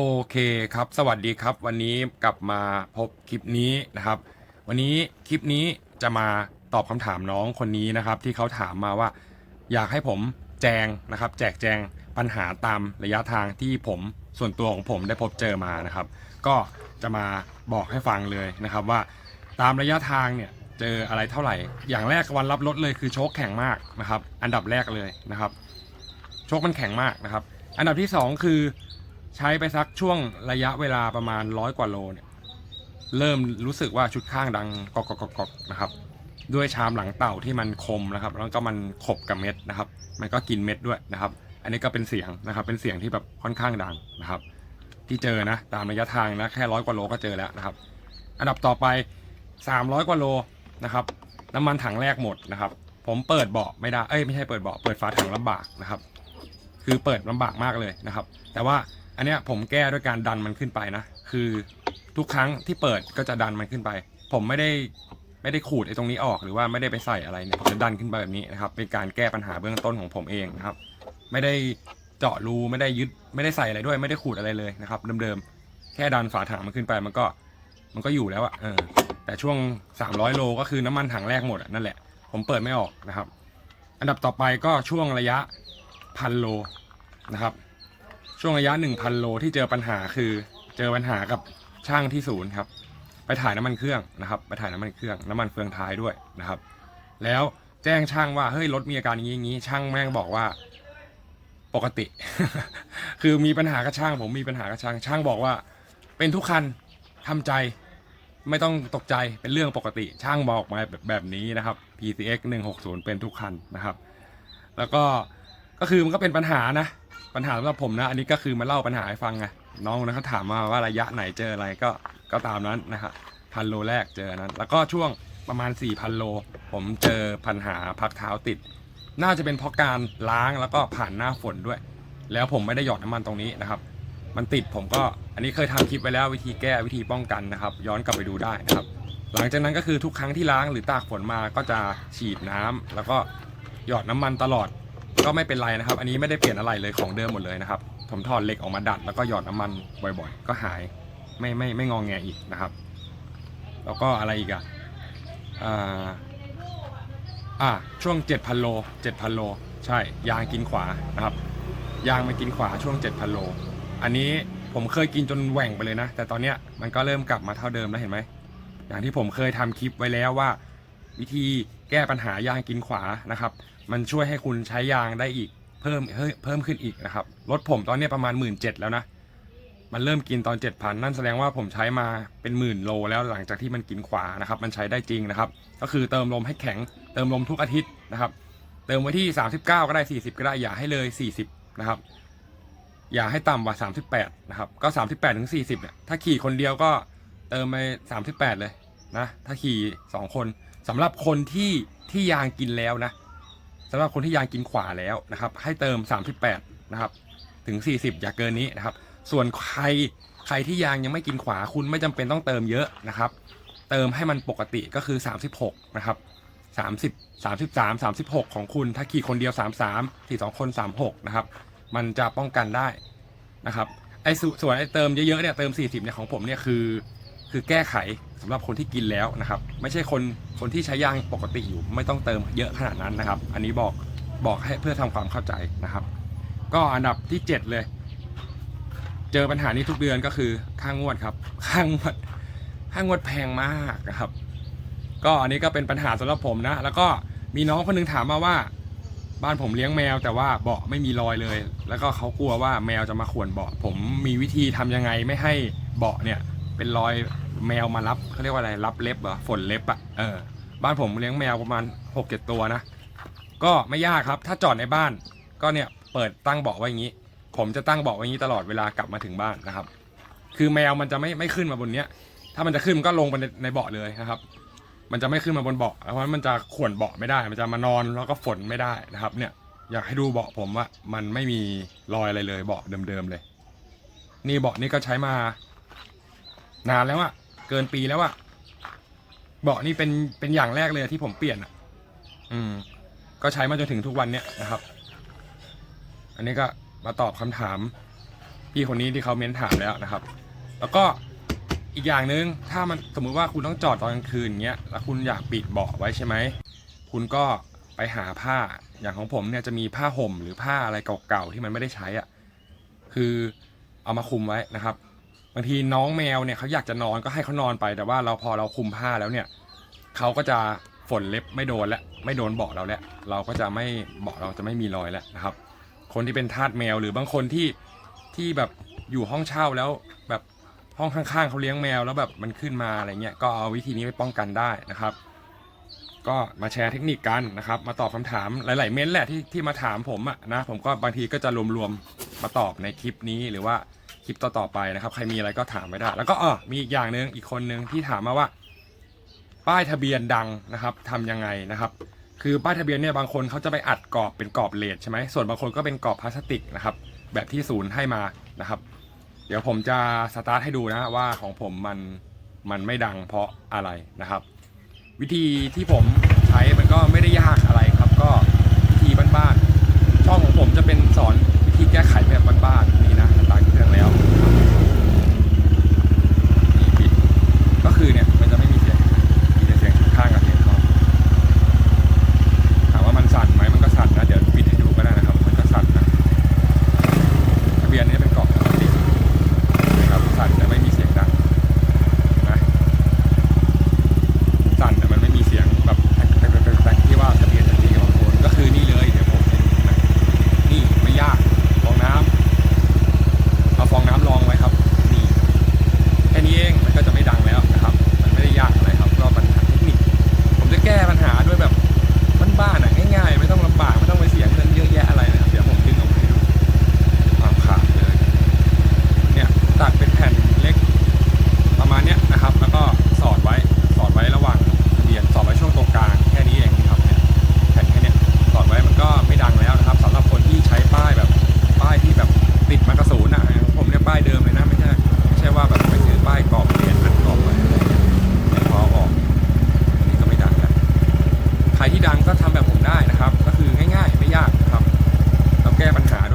โอเคครับ สวัสดีครับ วันนี้กลับมาพบคลิปนี้นะครับ วันนี้คลิปนี้จะมาตอบคำถามน้องคนนี้นะครับ ที่เขาถามมาว่า อยากให้ผมแจงนะครับ แจกแจงปัญหาตามระยะทางที่ผมส่วนตัวของผมได้พบเจอมานะครับ ก็จะมาบอกให้ฟังเลยนะครับว่า ตามระยะทางเนี่ยเจออะไรเท่าไหร่ อย่างแรกวันรับรถเลยคือโชคแข็งมากนะครับ อันดับแรกเลยนะครับ โชคมันแข็งมากนะครับ อันดับที่สองคือ ใช้ไปสักช่วงระยะเวลาประมาณร้อยกว่าโลเนี่ยเริ่มรู้สึกว่าชุดข้างดังกอกกอกนะครับ ด้วยชามหลังเต่าที่มันคมนะครับ แล้วก็มันขบกับเม็ดนะครับ มันก็กินเม็ดด้วยนะครับ อันนี้ก็เป็นเสียงนะครับ เป็นเสียงที่แบบค่อนข้างดังนะครับ ที่เจอนะตามระยะทางนะแค่ร้อยกว่าโลก็เจอแล้วนะครับ อันดับต่อไป 300 กว่าโลนะครับ น้ำมันถังแรกหมดนะครับ ผมเปิดเบาะไม่ได้เอ้ยไม่ใช่เปิดเบาะเปิดฝาถังลำบากนะครับ คือเปิดลำบากมากเลยนะครับ แต่ว่า อันเนี้ยผมแก้ด้วยการดันมันขึ้นไปนะ คือทุกครั้งที่เปิดก็จะดันมันขึ้นไป ผมไม่ได้ไม่ได้ขูดไอ้ตรงนี้ออกหรือว่าไม่ได้ไปใส่อะไรเนี่ยผมจะดันขึ้นไปแบบนี้นะครับ เป็นการแก้ปัญหาเบื้องต้นของผมเองนะครับ ไม่ได้เจาะรูไม่ได้ยึดไม่ได้ใส่อะไรด้วย ไม่ได้ขูดอะไรเลยนะครับ เดิมๆแค่ดันฝาถังมันขึ้นไปมันก็มันก็อยู่แล้วอะเออแต่ช่วง 300 โลก็คือน้ำมันถังแรกหมดนั่นแหละ ผมเปิดไม่ออกนะครับ อันดับต่อไปก็ช่วงระยะพันโลนะครับ ช่วงระยะ 1,000 โลที่เจอปัญหาคือเจอปัญหากับช่างที่ศูนย์ครับ ไปถ่ายน้ำมันเครื่องนะครับ ไปถ่ายน้ำมันเครื่องน้ำมันเฟืองท้ายด้วยนะครับ แล้วแจ้งช่างว่าเฮ้ยรถมีอาการอย่างนี้อย่างนี้ช่างแม่งบอกว่าปกติ คือมีปัญหากับช่าง ผมมีปัญหากับช่างช่างบอกว่า เป็นทุกคันทำใจไม่ต้องตกใจเป็นเรื่องปกติช่างบอกมาแบบแบบนี้นะครับ PCX 160 เป็นทุกคันนะครับ แล้วก็ก็คือมันก็เป็นปัญหานะ ปัญหาสำหรับผมนะ อันนี้ก็คือมาเล่าปัญหาให้ฟังไงน้องนะเขาถามมาว่าระยะไหนเจออะไรก็ก็ตามนั้นนะครับพันโลแรกเจอนั้น แล้วก็ช่วงประมาณ 4,000 โล ผมเจอปัญหาพักเท้าติด น่าจะเป็นเพราะการล้างแล้วก็ผ่านหน้าฝนด้วย แล้วผมไม่ได้หยอดน้ำมันตรงนี้นะครับ มันติดผมก็อันนี้เคยทำคลิปไว้แล้ววิธีแก้วิธีป้องกันนะครับ ย้อนกลับไปดูได้นะครับ หลังจากนั้นก็คือทุกครั้งที่ล้างหรือตากฝนมาก็จะฉีดน้ำแล้วก็หยอดน้ำมันตลอด ก็ไม่เป็นไรนะครับ อันนี้ไม่ได้เปลี่ยนอะไรเลยของเดิมหมดเลยนะครับผมถอดเหล็กออกมาดัดแล้วก็หยอดน้ำมันบ่อยๆ ก็หายไม่ไม่ไม่งองแงอีกนะครับ แล้วก็อะไรอีกอะอ่าอ่าช่วง 7,000 โล 7,000 โล ใช่ ยางกินขวานะครับ ยางมันกินขวาช่วง 7,000 โล อันนี้ผมเคยกินจนแหว่งไปเลยนะ แต่ตอนเนี้ยมันก็เริ่มกลับมาเท่าเดิมแล้วเห็นไหมอย่างที่ผมเคยทำคลิปไว้แล้วว่า วิธีแก้ปัญหายางกินขวานะครับ มันช่วยให้คุณใช้ยางได้อีกเพิ่มเพิ่มขึ้นอีกนะครับรถผมตอนนี้ประมาณ 1 7ื่นแล้วนะ มันเริ่มกินตอน 7,000 นั่นแสดงว่าผมใช้มาเป็นหมื่นโลแล้วหลังจากที่มันกินขวานะครับ มันใช้ได้จริงนะครับ ก็คือเติมลมให้แข็ง เติมลมทุกอาทิตย์นะครับ เติมไว้ที่ 39 ก็ได้ 40 ก็ได้อย่าให้เลย 40 นะครับ อย่าให้ต่ำกว่า 38 นะครับ ก็ 38ถึง40เนี่ยถ้าขี่คนเดียวก็เติมไป 38 เลยนะ ถ้าขี่ 2 คน สำหรับคนที่ที่ยางกินแล้วนะสำหรับคนที่ยางกินขวาแล้วนะครับ ให้เติม 38 นะครับ ถึง 40 อย่าเกินนี้นะครับ ส่วนใครใครที่ยางยังไม่กินขวาคุณไม่จำเป็นต้องเติมเยอะนะครับ เติมให้มันปกติก็คือ 36 นะครับ 30 33 36 ของคุณถ้าขี่คนเดียว 33ขี่สองคน 36 นะครับ มันจะป้องกันได้นะครับไอ้สส่วนไอ้เติมเยอะๆเนี่ยเติม 40เนี่ยของผมเนี่ยคือ คือแก้ไขสำหรับคนที่กินแล้วนะครับ ไม่ใช่คนคนที่ใช้ยางปกติอยู่ ไม่ต้องเติมเยอะขนาดนั้นนะครับ อันนี้บอกบอกให้เพื่อทำความเข้าใจนะครับ ก็อันดับที่ 7 เลย เจอปัญหานี้ทุกเดือนก็คือค่างวดครับ ค่างวดค่างวดแพงมากนะครับ ก็อันนี้ก็เป็นปัญหาสำหรับผมนะ แล้วก็มีน้องคนหนึงถามมาว่า บ้านผมเลี้ยงแมว แต่ว่าเบาะไม่มีรอยเลย แล้วก็เขากลัวว่าแมวจะมาข่วนเบาะผมมีวิธีทำยังไงไม่ให้เบาะเนี่ย เป็นรอยแมวมารับเขาเรียกว่าอะไรรับเล็บเหรอฝนเล็บอะเออบ้านผมเลี้ยงแมวประมาณหกเจ็ดตัวนะ ก็ไม่ยากครับ ถ้าจอดในบ้าน ก็เนี่ยเปิดตั้งเบาะไว้อย่างนี้ ผมจะตั้งเบาะไว้อย่างนี้ตลอดเวลากลับมาถึงบ้านนะครับ คือแมวมันจะไม่ไม่ขึ้นมาบนเนี้ย ถ้ามันจะขึ้นมันก็ลงไปในในเบาะเลยนะครับ มันจะไม่ขึ้นมาบนเบาะเพราะฉะนั้นมันจะข่วนเบาะไม่ได้ มันจะมานอนแล้วก็ฝนไม่ได้นะครับ เนี่ยอยากให้ดูเบาะผมว่ามันไม่มีรอยอะไรเลยเบาะเดิมๆเลย นี่เบาะนี่ก็ใช้มา นานแล้วอะเกินปีแล้วอะเบาะนี่เป็นเป็นอย่างแรกเลยที่ผมเปลี่ยนอะอืม ก็ใช้มาจนถึงทุกวันเนี้ยนะครับ อันนี้ก็มาตอบคำถาม พี่คนนี้ที่เขาเม้นถามแล้วนะครับ แล้วก็อีกอย่างหนึ่งถ้ามันสมมุติว่าคุณต้องจอดตอนกลางคืนเงี้ยแล้วคุณอยากปิดเบาะไว้ใช่ไหมคุณก็ไปหาผ้าอย่างของผมเนี่ยจะมีผ้าห่มหรือผ้าอะไรเก่าๆที่มันไม่ได้ใช้อะคือเอามาคุมไว้นะครับ บางทีน้องแมวเนี่ยเขาอยากจะนอนก็ให้เขานอนไป แต่ว่าเราพอเราคุมผ้าแล้วเนี่ยเขาก็จะฝนเล็บไม่โดนแล้วไม่โดนเบาะเราแล้วเราก็จะไม่เบาะเราจะไม่มีรอยแล้วนะครับ คนที่เป็นทาสแมวหรือบางคนที่ที่แบบอยู่ห้องเช่าแล้วแบบห้องข้างๆเขาเลี้ยงแมวแล้วแบบมันขึ้นมาอะไรเงี้ยก็เอาวิธีนี้ไปป้องกันได้นะครับ ก็มาแชร์เทคนิคกันนะครับ มาตอบคำถามหลาย ๆ เม้นต์แหละที่ที่มาถามผมอะนะผมก็บางทีก็จะรวมๆมาตอบในคลิปนี้หรือว่า ลิปต่อๆไปนะครับ ใครมีอะไรก็ถามไม่ได้ แล้วก็อ๋อมีอีกอย่างหนึ่งอีกคนนึงที่ถามมาว่า ป้ายทะเบียนดังนะครับทำยังไงนะครับ คือป้ายทะเบียนเนี่ยบางคนเขาจะไปอัดกรอบเป็นกรอบเลดใช่ไหมส่วนบางคนก็เป็นกรอบพลาสติกนะครับ แบบที่ศูนย์ให้มานะครับ เดี๋ยวผมจะสตาร์ทให้ดูนะว่าของผมมันมันไม่ดังเพราะอะไรนะครับ วิธีที่ผมใช้มันก็ไม่ได้ยากอะไรครับ ก็วิธีบ้านๆช่องของผมจะเป็นสอนวิธีแก้ไขแบบบ้านๆนี่นะสตาร์ทเครื่อง แล้วก็คือเนี่ย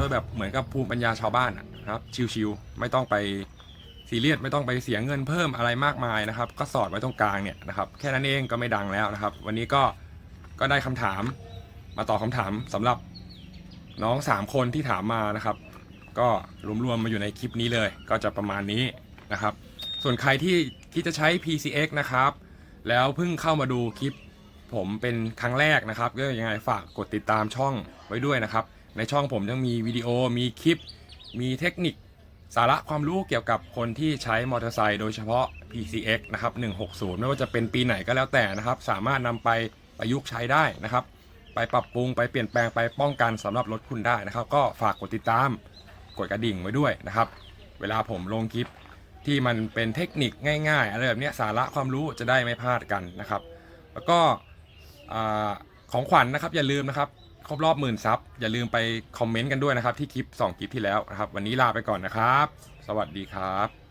ยแบบเหมือนกับภูมิปัญญาชาวบ้านนะครับ ชิวๆไม่ต้องไปซีเรียสไม่ต้องไปเสียเงินเพิ่มอะไรมากมายนะครับ ก็สอดไว้ตรงกลางเนี่ยนะครับ แค่นั้นเองก็ไม่ดังแล้วนะครับ วันนี้ก็ก็ได้คำถามมาตอบคำถามสำหรับน้องสามคนที่ถามมานะครับ ก็รวมๆมาอยู่ในคลิปนี้เลย ก็จะประมาณนี้นะครับ ส่วนใครที่ที่จะใช้ PCX นะครับ แล้วเพิ่งเข้ามาดูคลิปผมเป็นครั้งแรกนะครับก็ยังไงฝากกดติดตามช่องไว้ด้วยนะครับ ในช่องผมยังมีวิดีโอมีคลิป มีเทคนิคสาระความรู้เกี่ยวกับคนที่ใช้มอเตอร์ไซค์โดยเฉพาะ PCX นะครับ 160 ไม่ว่าจะเป็นปีไหนก็แล้วแต่นะครับ สามารถนำไปประยุกต์ใช้ได้นะครับ ไปปรับปรุงไปเปลี่ยนแปลงไปป้องกันสำหรับรถคุณได้นะครับ ก็ฝากกดติดตามกดกระดิ่งไว้ด้วยนะครับ เวลาผมลงคลิปที่มันเป็นเทคนิคง่ายๆอะไรแบบนี้สาระความรู้จะได้ไม่พลาดกันนะครับ แล้วก็ของขวัญนะครับอย่าลืมนะครับ ครบรอบหมื่นซับอย่าลืมไปคอมเมนต์กันด้วยนะครับที่คลิป 2 คลิปที่แล้วนะครับ วันนี้ลาไปก่อนนะครับ สวัสดีครับ